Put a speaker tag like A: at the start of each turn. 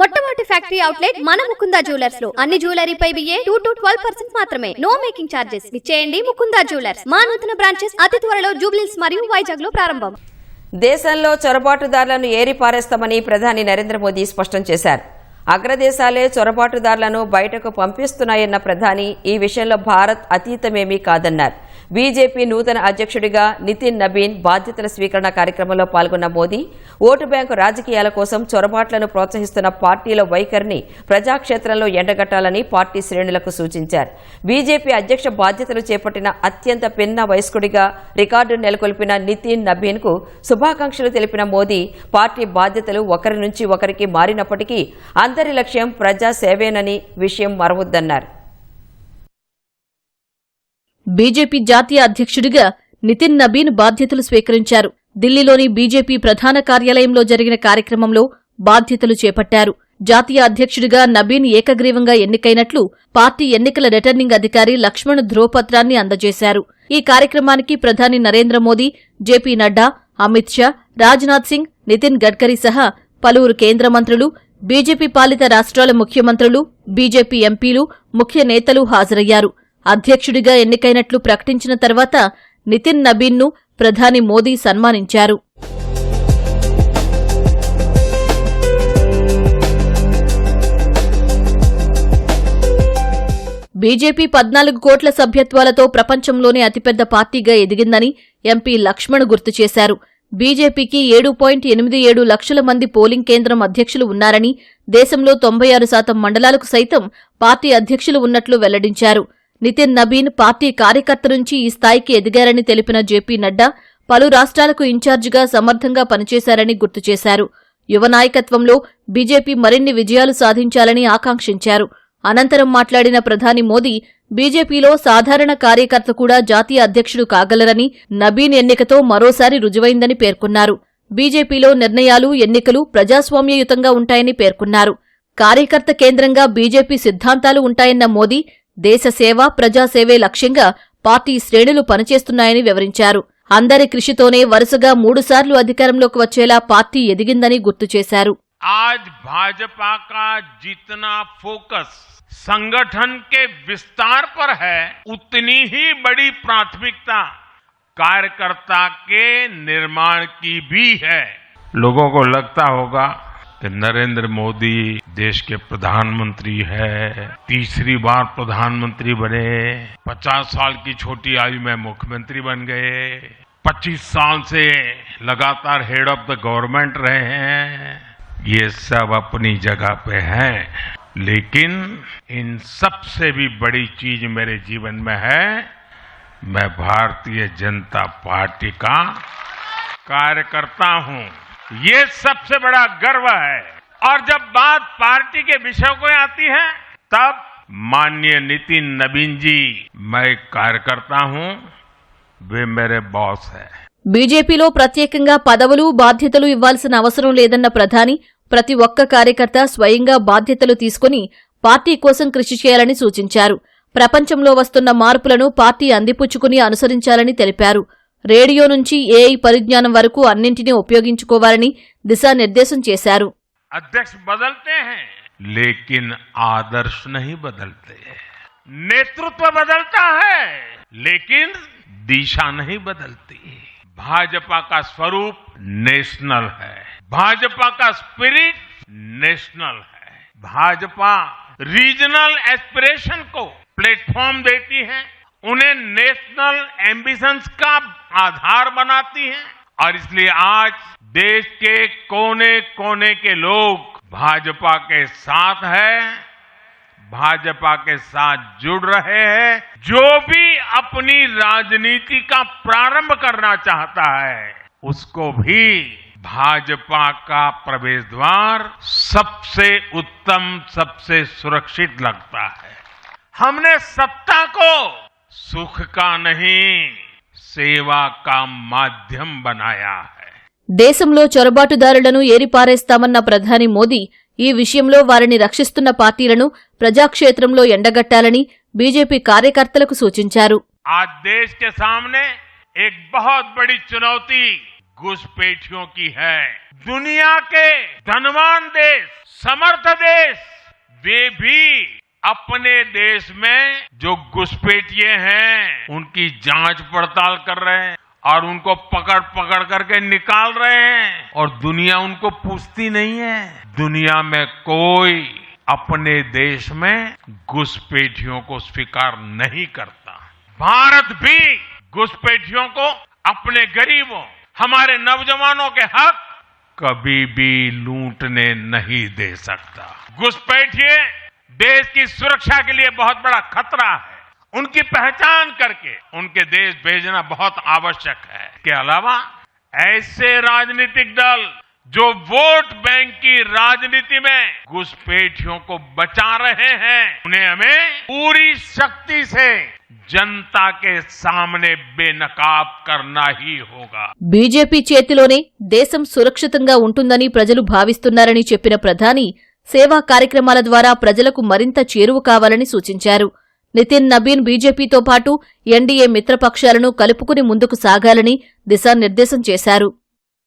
A: మొట్టమొదటి factory outlet మన ముకుందా జ్యువెలర్స్లో. అన్ని జ్యువెలరీపై VA two to twelve percent మాత్రమే. No making charges. ఇచ్చేయండి ముకుందా జ్యువెలర్స్. మా నూతన బ్రాంచెస్ అతి త్వరలో జూబ్లీస్ మరియు వైజాగ్లో ప్రారంభం.
B: దేశంలో చొరబాటుదారులను ఏరిపారేస్తామని ప్రధాని నరేంద్ర మోదీ స్పష్టం చేశారు. అగ్రదేశాలే చొరబాటుదారులను బయటకు పంపిస్తున్నాయన్న ప్రధాని ఈ విషయంలో భారత్ అతీతమేమీ కాదన్నారు. బీజేపీ నూతన అధ్యక్షుడిగా నితిన్ నబీన్ బాధ్యతల స్వీకరణ కార్యక్రమంలో పాల్గొన్న మోదీ ఓటు బ్యాంకు రాజకీయాల కోసం చొరబాట్లను ప్రోత్సహిస్తున్న పార్టీల వైఖరిని ప్రజాక్షేత్రంలో ఎండగట్టాలని పార్టీ శ్రేణులకు సూచించారు. బీజేపీ అధ్యక్ష బాధ్యతలు చేపట్టిన అత్యంత పిన్న వయస్కుడిగా రికార్డు నెలకొల్పిన నితిన్ నబీన్కు శుభాకాంక్షలు తెలిపిన మోదీ పార్టీ బాధ్యతలు ఒకరి నుంచి ఒకరికి మారినప్పటికీ అందరి లక్ష్యం ప్రజా సేవేనని విషయం మరవద్దన్నారు.
C: బీజేపీ జాతీయ అధ్యక్షుడిగా నితిన్ నబీన్ బాధ్యతలు స్వీకరించారు. ఢిల్లీలోని బీజేపీ ప్రధాన కార్యాలయంలో జరిగిన కార్యక్రమంలో బాధ్యతలు చేపట్టారు. జాతీయ అధ్యక్షుడిగా నబీన్ ఏకగ్రీవంగా ఎన్నికైనట్లు పార్టీ ఎన్నికల రిటర్నింగ్ అధికారి లక్ష్మణ్ ధ్రువపత్రాన్ని అందజేశారు. ఈ కార్యక్రమానికి ప్రధాని నరేంద్ర మోదీ జేపీ నడ్డా అమిత్ షా రాజ్నాథ్ సింగ్ నితిన్ గడ్కరీ సహా పలువురు కేంద్ర మంత్రులు బీజేపీ పాలిత రాష్ట్రాల ముఖ్యమంత్రులు బీజేపీ ఎంపీలు ముఖ్య నేతలు హాజరయ్యారు. అధ్యక్షుడిగా ఎన్నికైనట్లు ప్రకటించిన తర్వాత నితిన్ నబీన్ను ప్రధాని మోదీ సన్మానించారు. బీజేపీ పద్నాలుగు కోట్ల సభ్యత్వాలతో ప్రపంచంలోనే అతిపెద్ద పార్టీగా ఎదిగిందని ఎంపీ లక్ష్మణ్ గుర్తు చేశారు. బీజేపీకి ఏడు పాయింట్ ఎనిమిది ఏడు లక్షల మంది పోలింగ్ కేంద్రం అధ్యక్షులు ఉన్నారని దేశంలో తొంభై ఆరు శాతం మండలాలకు సైతం పార్టీ అధ్యక్షులు ఉన్నట్లు వెల్లడించారు. నితిన్ నబీన్ పార్టీ కార్యకర్త నుంచి ఈ స్థాయికి ఎదిగారని తెలిపిన జేపీ నడ్డా పలు రాష్ట్రాలకు ఇన్ఛార్జిగా సమర్థంగా పనిచేశారని గుర్తు చేశారు. యువ నాయకత్వంలో బీజేపీ మరిన్ని విజయాలు సాధించాలని ఆకాంక్షించారు. అనంతరం మాట్లాడిన ప్రధాని మోదీ బీజేపీలో సాధారణ కార్యకర్త కూడా జాతీయ అధ్యక్షుడు కాగలరని నబీన్ ఎన్నికతో మరోసారి రుజువైందని పేర్కొన్నారు. బీజేపీలో నిర్ణయాలు ఎన్నికలు ప్రజాస్వామ్యయుతంగా ఉంటాయని పేర్కొన్నారు. కార్యకర్త కేంద్రంగా బీజేపీ సిద్ధాంతాలు ఉంటాయన్న మోదీ దేశ సేవ ప్రజాసేవే లక్ష్యంగా పార్టీ శ్రేణులు పనిచేస్తున్నాయని వివరించారు అందరి కృషితోనే వరుసగా మూడుసార్లు అధికారంలోకి వచ్చేలా పార్టీ ఎదిగిందని గుర్తు చేశారు
D: आज भाजपा का जितना फोकस संगठन के विस्तार पर है उतनी ही बड़ी प्राथमिकता कार्यकर्ता के निर्माण की भी है लोगों को लगता होगा कि नरेंद्र मोदी देश के प्रधानमंत्री है, तीसरी बार प्रधानमंत्री बने, पचास साल की छोटी आयु में मुख्यमंत्री बन गए, पच्चीस साल से लगातार हेड ऑफ़ द गवर्नमेंट रहे हैं, ये सब अपनी जगह पे है। लेकिन इन सबसे भी बड़ी चीज़ मेरे जीवन में है, मैं भारतीय जनता पार्टी का कार्यकर्ता हूँ। ये सबसे बड़ा गर्व है और जब बात पार्टी के विषय को आती है तब माननीय नितिन नवीन जी मैं एक कार्यकर्ता हूं वे मेरे बॉस है
C: బీజేపీలో ప్రత్యేకంగా పదవులు బాధ్యతలు ఇవ్వాల్సిన అవసరం లేదన్న ప్రధాని ప్రతి ఒక్క కార్యకర్త స్వయంగా బాధ్యతలు తీసుకుని పార్టీ కోసం కృషి చేయాలని సూచించారు ప్రపంచంలో వస్తున్న మార్పులను పార్టీ అందిపుచ్చుకుని అనుసరించాలని తెలిపారు రేడియో నుంచి ఏఐ పరిజ్ఞానం వరకు అన్నింటినీ ఉపయోగించుకోవాలని దిశానిర్దేశం చేశారు
D: अध्यक्ष बदलते हैं लेकिन आदर्श नहीं बदलते नेतृत्व बदलता है लेकिन दिशा नहीं बदलती भाजपा का स्वरूप नेशनल है भाजपा का स्पिरिट नेशनल है भाजपा रीजनल एस्पिरेशन को प्लेटफॉर्म देती है उन्हें नेशनल एम्बिशंस का आधार बनाती है। और इसलिए आज देश के कोने कोने के लोग भाजपा के साथ है, भाजपा के साथ जुड़ रहे हैं। जो भी अपनी राजनीति का प्रारंभ करना चाहता है, उसको भी भाजपा का प्रवेश द्वार सबसे उत्तम, सबसे सुरक्षित लगता है। हमने सत्ता को सुख का नहीं सेवा का माध्यम बनाया है
C: దేశంలో చొరబాటుదారులను ఏరిపారేస్తామన్న ప్రధాని మోదీ ఈ విషయంలో వారిని రక్షిస్తున్న పార్టీలను ప్రజాక్షేత్రంలో ఎండగట్టాలని బీజేపీ కార్యకర్తలకు సూచించారు
D: आज देश के सामने एक बहुत बड़ी चुनौती घुसपैठियों की है दुनिया के धनवान देश समर्थ देश वे भी अपने देश में जो घुसपैठिए हैं, उनकी जाँच पड़ताल कर रहे हैं और उनको पकड़ पकड़ करके निकाल रहे हैं। और दुनिया उनको पूछती नहीं है। दुनिया में कोई अपने देश में घुसपैठियों को स्वीकार नहीं करता। भारत भी घुसपैठियों को अपने गरीबों, हमारे नौजवानों के हक कभी भी लूटने नहीं दे सकता। घुसपैठिए देश की सुरक्षा के लिए बहुत बड़ा खतरा है उनकी पहचान करके उनके देश भेजना बहुत आवश्यक है के अलावा ऐसे राजनीतिक दल जो वोट बैंक की राजनीति में घुसपैठियों को बचा रहे हैं उन्हें हमें पूरी शक्ति से जनता के सामने बेनकाब करना ही होगा
C: బీజేపీ చేతిలోనే దేశం సురక్షితంగా ఉంటుందని ప్రజలు భావిస్తున్నారని చెప్పిన ప్రధాని సేవా కార్యక్రమాల ద్వారా ప్రజలకు మరింత చేరువ కావాలని సూచించారు. నితిన్ నబీన్ బీజేపీతో పాటు ఎన్డీఏ మిత్రపక్షాలను కలుపుకుని ముందుకు సాగాలని దిశానిర్దేశం చేశారు.